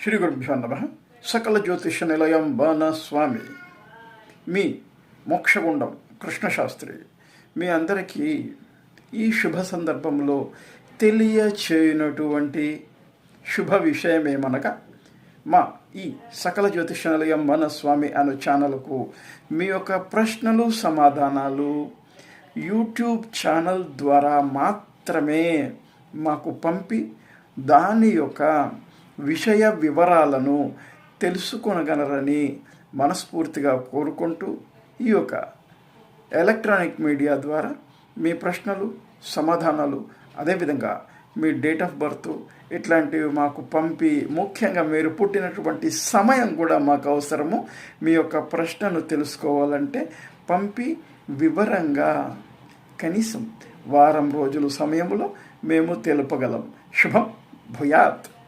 శ్రీ గురుభ్యో నమ. సకల జ్యోతిష నిలయం బాణ స్వామి. మీ మోక్షగుండం కృష్ణశాస్త్రి. మీ అందరికీ ఈ శుభ సందర్భంలో తెలియచేయనటువంటి శుభ విషయమేమనగా మా ఈ సకల జ్యోతిష నిలయం మన స్వామి అను ఛానల్కు మీ యొక్క ప్రశ్నలు సమాధానాలు యూట్యూబ్ ఛానల్ ద్వారా మాత్రమే మాకు పంపి దాని యొక్క విషయ వివరాలను తెలుసుకొనగలరని మనస్ఫూర్తిగా కోరుకుంటూ ఈ యొక్క ఎలక్ట్రానిక్ మీడియా ద్వారా మీ ప్రశ్నలు సమాధానాలు అదేవిధంగా మీ డేట్ ఆఫ్ బర్త్ ఇట్లాంటివి మాకు పంపి ముఖ్యంగా మీరు పుట్టినటువంటి సమయం కూడా మాకు అవసరము. మీ యొక్క ప్రశ్నను తెలుసుకోవాలంటే పంపి వివరంగా కనీసం వారం రోజుల సమయంలో మేము తెలుపగలం. శుభం. భూయాత్.